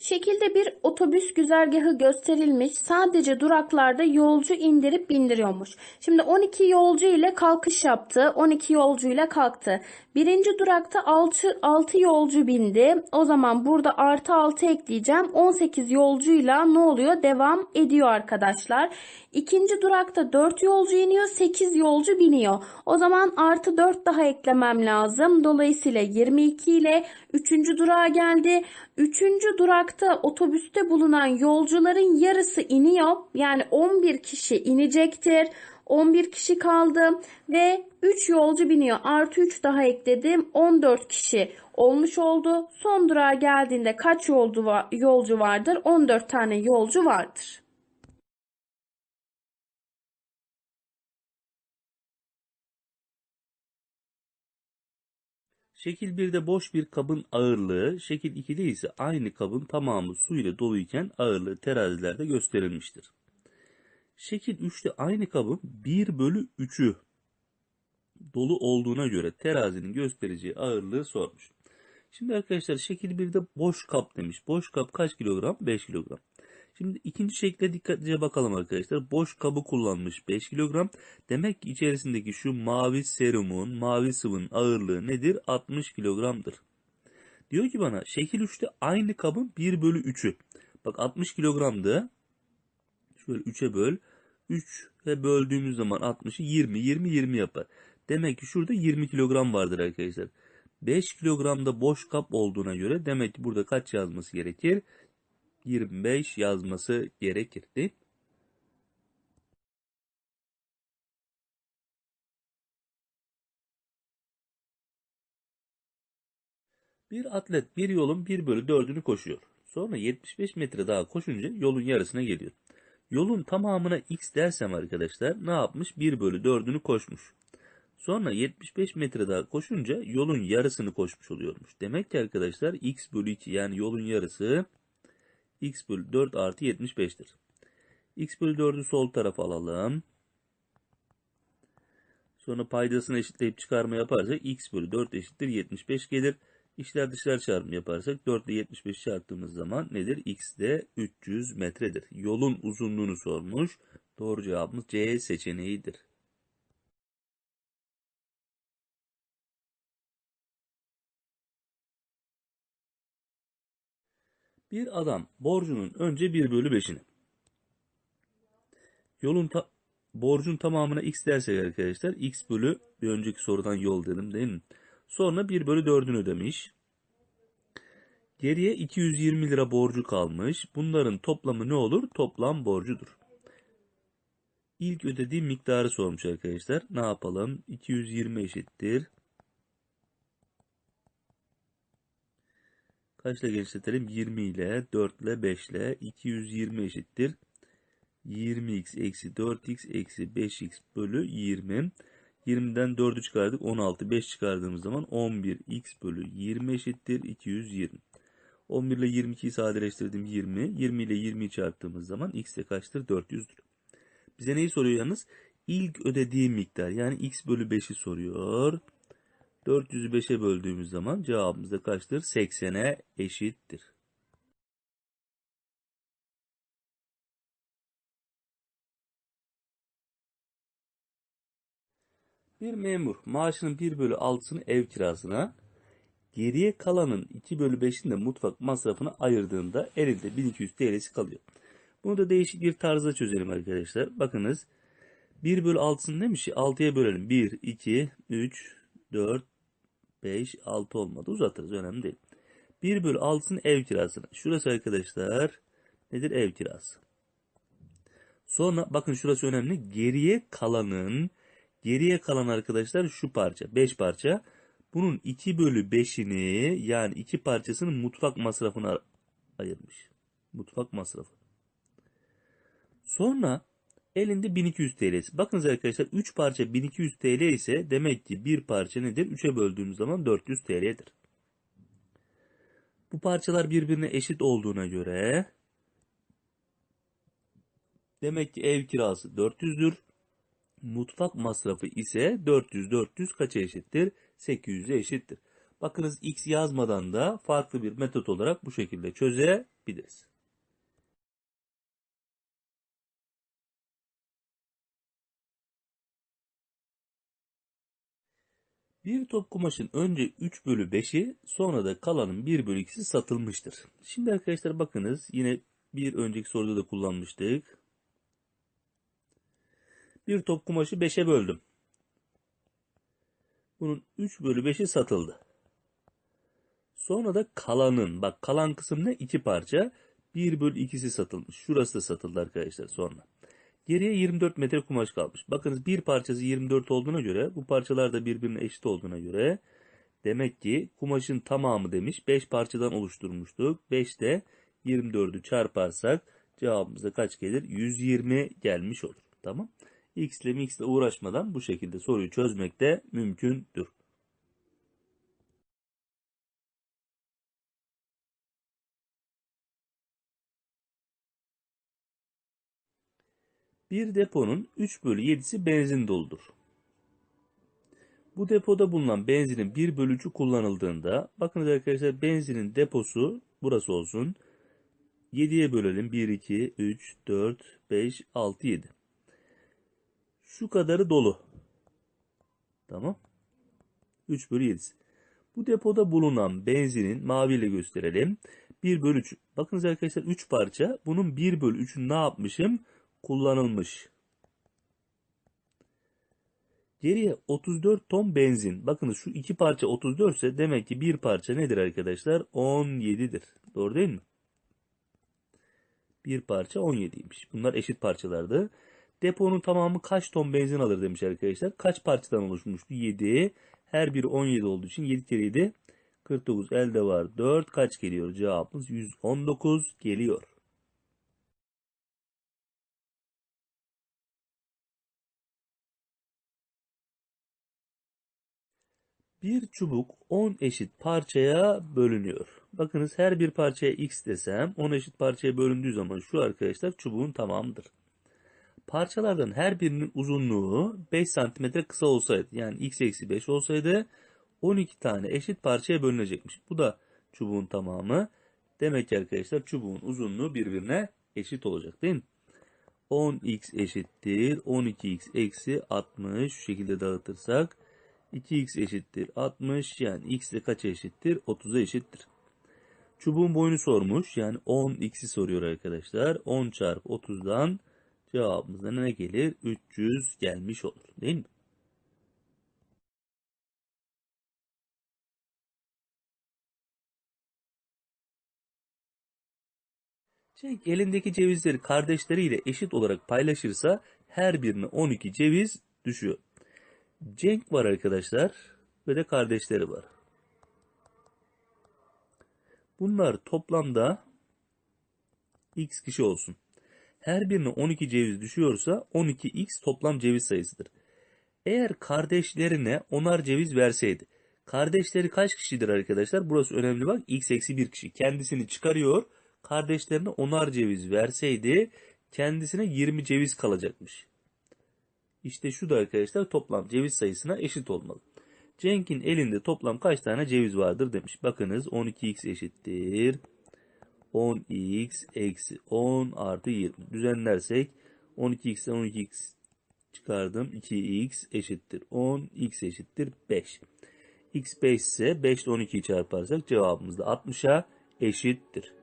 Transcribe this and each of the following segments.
Şekilde bir otobüs güzergahı gösterilmiş. Sadece duraklarda yolcu indirip bindiriyormuş. Şimdi 12 yolcu ile kalkış yaptı. 12 yolcu ile kalktı. Birinci durakta 6, 6 yolcu bindi. O zaman burada artı 6 ekleyeceğim. 18 yolcuyla ne oluyor? Devam ediyor arkadaşlar. İkinci durakta 4 yolcu iniyor. 8 yolcu biniyor. O zaman artı 4 daha eklemem lazım. Dolayısıyla 22 ile 3. durağa geldi. 3. durakta otobüste bulunan yolcuların yarısı iniyor. Yani 11 kişi inecektir. 11 kişi kaldı ve 3 yolcu biniyor. Artı 3 daha ekledim. 14 kişi olmuş oldu. Son durağa geldiğinde kaç yolcu, var, yolcu vardır? 14 tane yolcu vardır. Şekil 1'de boş bir kabın ağırlığı, şekil 2'de ise aynı kabın tamamı su ile doluyken ağırlığı terazilerde gösterilmiştir. Şekil 3'te aynı kabın 1 bölü 3'ü dolu olduğuna göre terazinin göstereceği ağırlığı sormuş. Şimdi arkadaşlar şekil 1'de boş kap demiş. Boş kap kaç kilogram? 5 kilogram. Şimdi ikinci şekle dikkatlice bakalım arkadaşlar. Boş kabı kullanmış 5 kilogram. Demek ki içerisindeki şu mavi serumun, mavi sıvının ağırlığı nedir? 60 kilogramdır. Diyor ki bana şekil 3'te aynı kabın 1 bölü 3'ü. Bak 60 kilogramdı. Şöyle 3'e böl. 3'e böldüğümüz zaman 60'ı 20, 20, 20 yapar. Demek ki şurada 20 kilogram vardır arkadaşlar. 5 kilogramda boş kap olduğuna göre demek ki burada kaç yazması gerekir? 25 yazması gerekirdi. Bir atlet bir yolun 1 bölü 4'ünü koşuyor. Sonra 75 metre daha koşunca yolun yarısına geliyor. Yolun tamamına x dersem arkadaşlar ne yapmış? 1 bölü 4'ünü koşmuş. Sonra 75 metre daha koşunca yolun yarısını koşmuş oluyormuş. Demek ki arkadaşlar x bölü 2 yani yolun yarısı x bölü 4 artı 75'tir. x bölü 4'ü sol tarafa alalım. Sonra paydasını eşitleyip çıkarma yaparsak x bölü 4 eşittir 75 gelir. İçler dışlar çarpımı yaparsak 4 ile 75 çarptığımız zaman nedir? x de 300 metredir. Yolun uzunluğunu sormuş. Doğru cevabımız C seçeneğidir. Bir adam borcunun önce 1 bölü 5'ini. Yolun ta borcun tamamına x dersek arkadaşlar x bölü bir önceki sorudan yol dedim değil mi? Sonra 1 bölü 4'ünü ödemiş. Geriye 220 lira borcu kalmış. Bunların toplamı ne olur? Toplam borcudur. İlk ödediği miktarı sormuş arkadaşlar. Ne yapalım? 220 eşittir. Kaçla genişletelim? 20 ile 4 ile 5 ile 220 eşittir. 20x eksi 4x eksi 5x bölü 20. 20'den 4'ü çıkardık 16. 5 çıkardığımız zaman 11x bölü 20 eşittir 220. 11 ile 22'yi sadeleştirdim 20. 20 ile 20'yi çarptığımız zaman x de kaçtır? 400'dür. Bize neyi soruyor yalnız? İlk ödediği miktar yani x bölü 5'i soruyor. 400'ü 5'e böldüğümüz zaman cevabımız da kaçtır? 80'e eşittir. Bir memur maaşının 1 bölü 6'sını ev kirasına, geriye kalanın 2 bölü 5'ini de mutfak masrafına ayırdığında elinde 1200 TL'si kalıyor. Bunu da değişik bir tarzda çözelim arkadaşlar. Bakınız 1 bölü 6'sını demiş 6'ya bölelim. 1, 2, 3, 4, 5, 6 olmadı. Uzatırız önemli değil. 1 bölü 6'sının ev kirasını. Şurası arkadaşlar nedir ev kirası. Sonra bakın şurası önemli. Geriye kalanın geriye kalan arkadaşlar şu parça 5 parça. Bunun 2 bölü 5'ini yani 2 parçasını mutfak masrafına ayırmış. Mutfak masrafı. Sonra elinde 1200 TL'si. Bakınız arkadaşlar 3 parça 1200 TL ise demek ki bir parça nedir? 3'e böldüğümüz zaman 400 TL'dir. Bu parçalar birbirine eşit olduğuna göre demek ki ev kirası 400'dür. Mutfak masrafı ise 400 400 kaça eşittir? 800'e eşittir. Bakınız x yazmadan da farklı bir metot olarak bu şekilde çözebiliriz. Bir top kumaşın önce 3 bölü 5'i sonra da kalanın 1 bölü 2'si satılmıştır. Şimdi arkadaşlar bakınız yine bir önceki soruda da kullanmıştık. Bir top kumaşı 5'e böldüm. Bunun 3 bölü 5'i satıldı. Sonra da kalanın, bak kalan kısım ne? 2 parça. 1 bölü 2'si satılmış. Şurası da satıldı arkadaşlar sonra. Geriye 24 metre kumaş kalmış. Bakınız bir parçası 24 olduğuna göre bu parçalar da birbirine eşit olduğuna göre demek ki kumaşın tamamı demiş 5 parçadan oluşturmuştuk. 5 de 24'ü çarparsak cevabımıza kaç gelir? 120 gelmiş olur. Tamam. X ile X ile uğraşmadan bu şekilde soruyu çözmek de mümkündür. Bir deponun 3 bölü 7'si benzin doludur. Bu depoda bulunan benzinin 1 bölü 3'ü kullanıldığında bakınız arkadaşlar benzinin deposu burası olsun. 7'ye bölelim. 1, 2, 3, 4, 5, 6, 7. Şu kadarı dolu. Tamam. 3 bölü 7'si. Bu depoda bulunan benzinin maviyle gösterelim. 1 bölü 3. Bakınız arkadaşlar 3 parça. Bunun 1 bölü 3'ünü ne yapmışım? Kullanılmış. Geriye 34 ton benzin. Bakınız şu iki parça 34 ise demek ki bir parça nedir arkadaşlar? 17'dir. Doğru değil mi? Bir parça 17'ymiş. Bunlar eşit parçalardı. Deponun tamamı kaç ton benzin alır demiş arkadaşlar. Kaç parçadan oluşmuştu? 7. Her biri 17 olduğu için 7 kere 7 49 elde var. 4 kaç geliyor? Cevabımız 119 geliyor. Bir çubuk 10 eşit parçaya bölünüyor. Bakınız her bir parçaya x desem 10 eşit parçaya bölündüğü zaman şu arkadaşlar çubuğun tamamıdır. Parçalardan her birinin uzunluğu 5 cm kısa olsaydı yani x eksi 5 olsaydı 12 tane eşit parçaya bölünecekmiş. Bu da çubuğun tamamı. Demek ki arkadaşlar çubuğun uzunluğu birbirine eşit olacak değil mi? 10x eşittir 12x eksi 60 şu şekilde dağıtırsak 2x eşittir 60 yani x de kaça eşittir? 30'a eşittir. Çubuğun boyunu sormuş. Yani 10x'i soruyor arkadaşlar. 10 çarpı 30'dan cevabımızda ne gelir? 300 gelmiş olur. Değil mi? Cenk elindeki cevizleri kardeşleriyle eşit olarak paylaşırsa her birine 12 ceviz düşüyor. Cenk var arkadaşlar ve de kardeşleri var. Bunlar toplamda x kişi olsun. Her birine 12 ceviz düşüyorsa 12x toplam ceviz sayısıdır. Eğer kardeşlerine onar ceviz verseydi. Kardeşleri kaç kişidir arkadaşlar? Burası önemli bak. x eksi 1 kişi. Kendisini çıkarıyor. Kardeşlerine onar ceviz verseydi kendisine 20 ceviz kalacakmış. İşte şu da arkadaşlar toplam ceviz sayısına eşit olmalı. Cenk'in elinde toplam kaç tane ceviz vardır demiş. Bakınız 12x eşittir. 10x eksi 10 artı 20. Düzenlersek 12x'ten 12x çıkardım. 2x eşittir 10. x eşittir 5. x 5 ise 5 ile 12'yi çarparsak cevabımız da 60'a eşittir.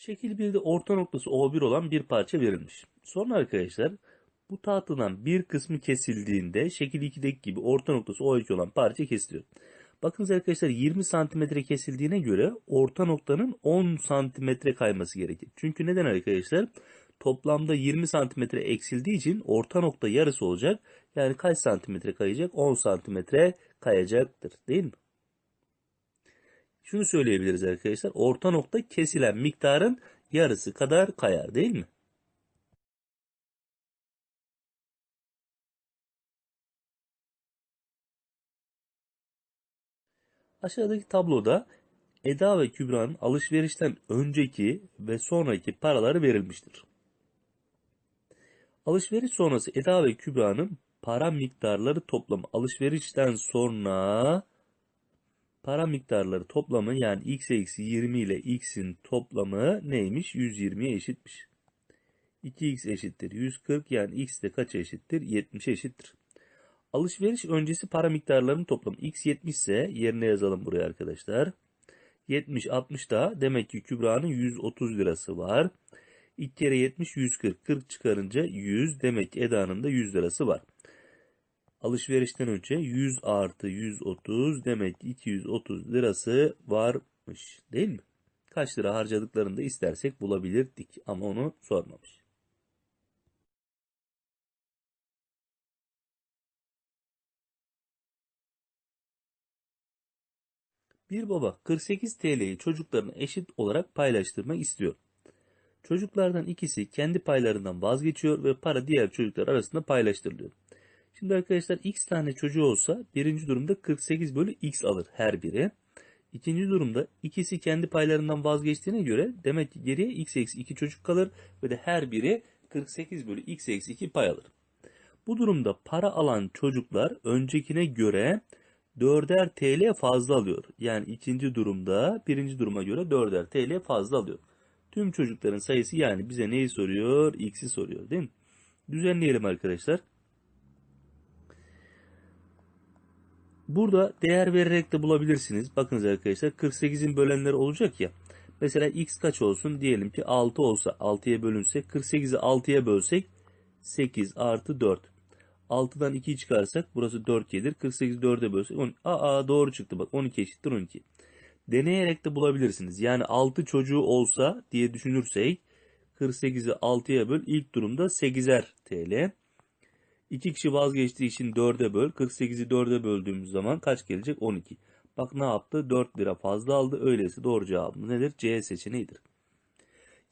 Şekil 1'de orta noktası O1 olan bir parça verilmiş. Sonra arkadaşlar bu tahtadan bir kısmı kesildiğinde şekil 2'deki gibi orta noktası O2 olan parça kesiliyor. Bakınız arkadaşlar 20 santimetre kesildiğine göre orta noktanın 10 santimetre kayması gerekir. Çünkü neden arkadaşlar? Toplamda 20 santimetre eksildiği için orta nokta yarısı olacak. Yani kaç santimetre kayacak? 10 santimetre kayacaktır değil mi? Şunu söyleyebiliriz arkadaşlar. Orta nokta kesilen miktarın yarısı kadar kayar değil mi? Aşağıdaki tabloda Eda ve Kübra'nın alışverişten önceki ve sonraki paraları verilmiştir. Alışveriş sonrası Eda ve Kübra'nın para miktarları toplamı. Alışverişten sonra para miktarları toplamı yani x eksi 20 ile x'in toplamı neymiş? 120'ye eşitmiş. 2x eşittir 140 yani x de kaça eşittir? 70'e eşittir. Alışveriş öncesi para miktarlarının toplamı x 70 ise yerine yazalım buraya arkadaşlar. 70 60 da demek ki Kübra'nın 130 lirası var. 2 kere 70 140. 40 çıkarınca 100 demek ki Eda'nın da 100 lirası var. Alışverişten önce 100 artı 130 demek ki 230 lirası varmış değil mi? Kaç lira harcadıklarını da istersek bulabilirdik ama onu sormamış. Bir baba 48 TL'yi çocuklarına eşit olarak paylaştırmak istiyor. Çocuklardan ikisi kendi paylarından vazgeçiyor ve para diğer çocuklar arasında paylaştırılıyor. Şimdi arkadaşlar x tane çocuğu olsa birinci durumda 48 bölü x alır her biri. İkinci durumda ikisi kendi paylarından vazgeçtiğine göre demek ki geriye x eksi 2 çocuk kalır ve de her biri 48 bölü x eksi 2 pay alır. Bu durumda para alan çocuklar öncekine göre 4'er TL fazla alıyor. Yani ikinci durumda birinci duruma göre 4'er TL fazla alıyor. Tüm çocukların sayısı yani bize neyi soruyor? X'i soruyor değil mi? Düzenleyelim arkadaşlar. Burada değer vererek de bulabilirsiniz. Bakınız arkadaşlar 48'in bölenleri olacak ya. Mesela x kaç olsun? Diyelim ki 6 olsa 6'ya bölünse 48'i 6'ya bölsek 8 artı 4. 6'dan 2'yi çıkarsak burası 4 gelir. 48 4'e bölsek 10. Aa doğru çıktı bak 12 eşittir 12. Deneyerek de bulabilirsiniz. Yani 6 çocuğu olsa diye düşünürsek 48'i 6'ya böl ilk durumda 8'er TL. 2 kişi vazgeçtiği için 4'e böl. 48'i 4'e böldüğümüz zaman kaç gelecek? 12. Bak ne yaptı? 4 lira fazla aldı. Öyleyse doğru cevabımız nedir? C seçeneğidir.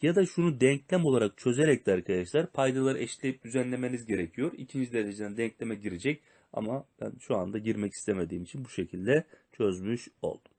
Ya da şunu denklem olarak çözerek de arkadaşlar paydaları eşitleyip düzenlemeniz gerekiyor. İkinci dereceden denkleme girecek ama ben şu anda girmek istemediğim için bu şekilde çözmüş oldum.